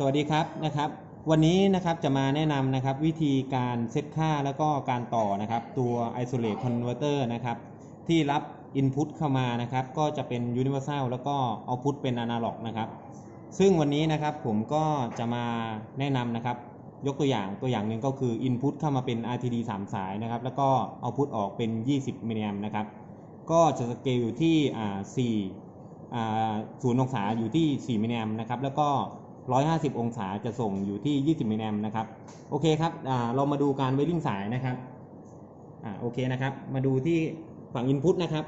สวัสดีครับนะครับ วันนี้นะครับจะมาแนะนำนะครับวิธีการเซตค่าแล้วก็การต่อนะครับตัว isolate converter นะครับที่รับ input เข้ามานะครับก็จะเป็น universal แล้วก็ output เป็น analog นะครับซึ่งวันนี้นะครับผมก็จะมาแนะนำนะครับยกตัวอย่างตัวอย่างหนึ่งก็คือ input เข้ามาเป็น RTD 3 สายนะครับแล้วก็ output ออกเป็น 20มิลลิแอมนะครับก็จะสเกลอยู่ที่อ่า4อ่าศูนย์องศาอยู่ที่ 4มิลลิแอมนะครับแล้วก็ 150 องศาจะส่งอยู่ที่ 20มิลลิแอมนะครับ โอเคครับเรามาดูการไวริ่งสายนะครับอ่าโอเคนะครับ มาดูที่ฝั่ง Input นะครับ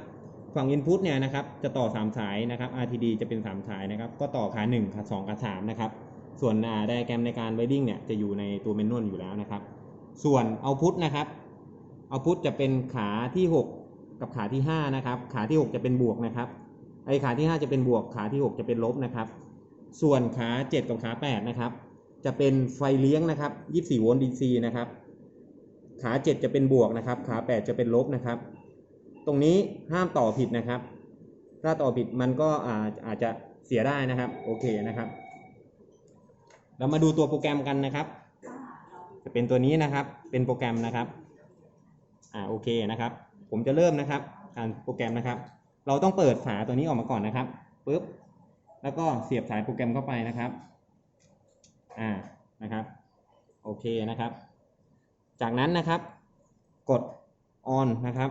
ฝั่ง Input เนี่ยนะครับ จะต่อ 3 สายนะครับ RTD จะเป็น 3 สายนะครับ ก็ต่อขา 1 ขา2ขา3นะครับ ส่วนไดอะแกรมในการไวริ่งเนี่ยจะอยู่ในตัวเมนนวลอยู่แล้วนะครับ ส่วน Output นะครับ Output จะเป็นขาที่ 6 กับขาที่5นะครับ ขาที่ 6 จะเป็นบวกนะครับ ไอขาที่ 5 จะเป็นบวก ขาที่ 6 จะเป็นลบนะครับ ส่วนขา 7 กับขา 8 นะครับ จะเป็นไฟเลี้ยงนะครับ 24 โวลต์ DC นะครับ ขา 7 จะเป็นบวกนะครับ ขา 8 จะเป็นลบนะครับ ตรงนี้ห้ามต่อผิดนะครับ ถ้าต่อผิดมันก็อาอาจจะเสียได้นะครับ โอเคนะครับ เรามาดูตัวโปรแกรมกันนะครับ จะเป็นตัวนี้นะครับ เป็นโปรแกรมนะครับ อ่า โอเคนะครับ ผมจะเริ่มนะครับ การโปรแกรมนะครับ เราต้องเปิดฝาตัวนี้ออกมาก่อนนะครับปึ๊บ แล้วก็เสียบสายโปรแกรมเข้าไปนะครับ อ่า นะครับ โอเคนะครับ จากนั้นนะครับ กด on นะครับ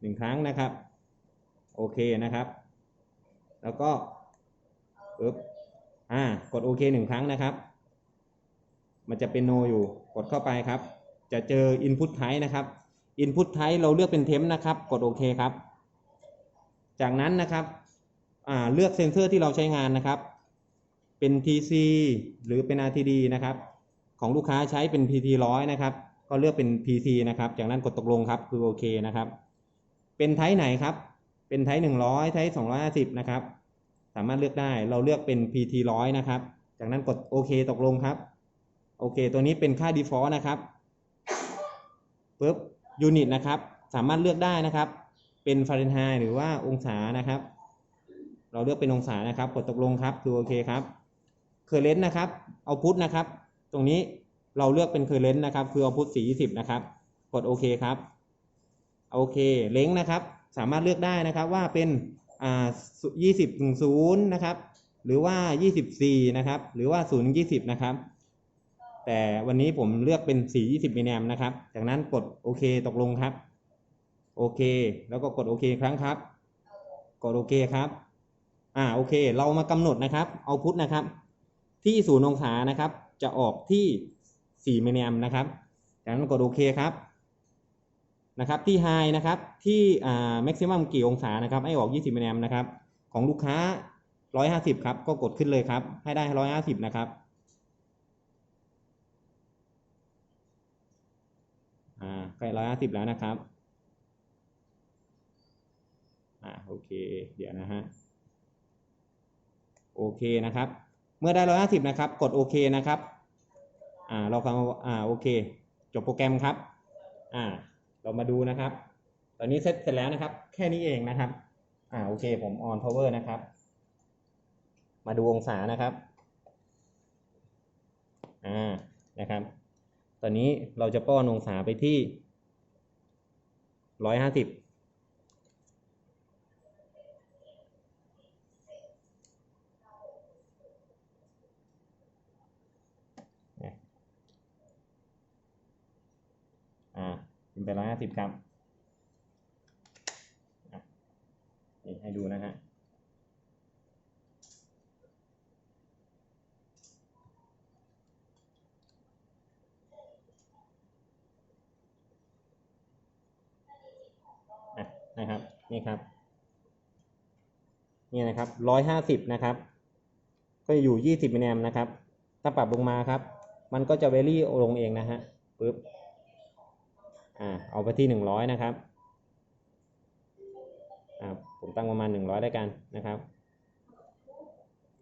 หนึ่งครั้งนะครับ โอเคนะครับ แล้วก็ปึ๊บอ่า กดโอเคหนึ่งครั้งนะครับ มันจะเป็น no อยู่ กดเข้าไปครับ จะเจอ input type นะครับ input type เราเลือกเป็น temp นะครับ กดโอเคครับ จากนั้นนะครับ เลือกเซนเซอร์ที่เราใช้งานนะครับ เป็น TC หรือเป็น RTD นะครับ ของลูกค้าใช้เป็น PT ร้อยนะครับ ก็เลือกเป็น PC นะครับ จากนั้นกดตกลงครับ คือโอเคนะครับ เป็นไทป์ไหนครับ เป็นไทป์100 ไทป์250 นะครับ สามารถเลือกได้ เราเลือกเป็น PT ร้อยนะครับ จากนั้นกดโอเคตกลงครับ โอเค ตัวนี้เป็นค่า default นะครับปุ๊บยูนิตนะครับ สามารถเลือกได้นะครับ เป็นฟาเรนไฮต์หรือว่าองศานะครับ เราเลือกเป็นองศานะครับ กดตกลงครับคือโอเคครับเคอร์เรนต์นะครับเอาพุทนะครับ ตรงนี้เราเลือกเป็นเคอร์เรนต์นะครับ คือเอาพุทสีสิบนะครับ กดโอเคครับโอเคเล้งนะครับ สามารถเลือกได้นะครับว่าเป็นอ่ายี่สิบถึงศูนย์นะครับ หรือว่ายี่สิบสี่นะครับ หรือว่าศูนย์ยี่สิบนะครับ แต่วันนี้ผมเลือกเป็นสียี่สิบมิลลิแอมนะครับ จากนั้นกดโอเคตกลงครับ โอเค แล้วก็กดโอเคครั้งครับ กดโอเคครับ อ่าโอเค เรามากำหนดนะครับเอาพุทนะครับ ที่ศูนย์องศานะครับ จะออกที่4มิลลิแอมนะครับจากนั้นกดโอเคครับนะครับที่ไฮนะครับที่อ่าแม็กซิมัมกี่องศานะครับให้ออก 20มิลลิแอมนะครับ ของลูกค้า 150 ครับ ก็กดขึ้นเลยครับ ให้ได้ 150 นะครับอ่าใกล้150 แล้วนะครับอ่าโอเค เดี๋ยวนะฮะ โอเคนะครับ เมื่อได้ร้อยห้าสิบนะครับ กดโอเคนะครับอ่าเราคำอ่าโอเค จบโปรแกรมครับอ่าเรามาดูนะครับ ตอนนี้เสร็จเสร็จแล้วนะครับ แค่นี้เองนะครับอ่าโอเค ผม on power นะครับ มาดูองศานะครับอ่านะครับ ตอนนี้เราจะป้อนองศาไปที่ร้อยห้าสิบ อ่า เป็นไปร้อยห้าสิบครับอะนี่ให้ดูนะฮะอะนะครับนี่ครับนี่นะครับร้อยห้าสิบนะครับ ก็อยู่ยี่สิบมิลลิแอมนะครับ ถ้าปรับลงมาครับ มันก็จะเวลี่ลงเองนะฮะปึ๊บ อ่าเอาไปที่หนึ่งร้อยนะครับอ่าผมตั้งประมาณหนึ่งร้อยได้กันนะครับ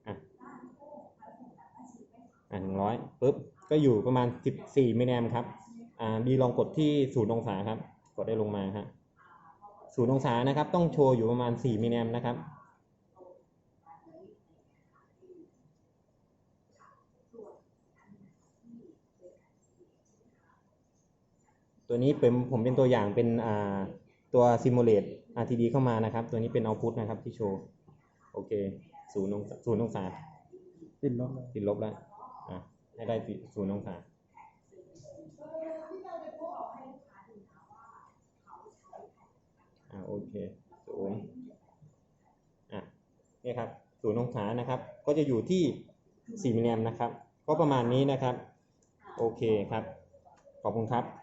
อะอ่าหนึ่งร้อยปึ๊บก็อยู่ประมาณสิบสี่มิลลิแอมครับอ่าดีลองกดที่ศูนย์องศาครับ กดได้ลงมาครับศูนย์องศานะครับ ต้องโชว์อยู่ประมาณสี่มิลลิแอมนะครับ ตัวนี้เป็นผมเป็นตัวอย่างเป็นอ่าตัว Simulate RTD เข้ามานะครับ ตัวนี้เป็น Output นะครับที่โชว์ โอเคศูนย์องศาศูนย์องศาติดลบเลยติดลบแล้วอะให้ได้ศูนย์องศาอ่าโอเคศูนย์อะนี่ครับศูนย์องศานะครับ ก็จะอยู่ที่4มิลลิแอมป์นะครับ ก็ประมาณนี้นะครับ โอเคครับ ขอบคุณครับ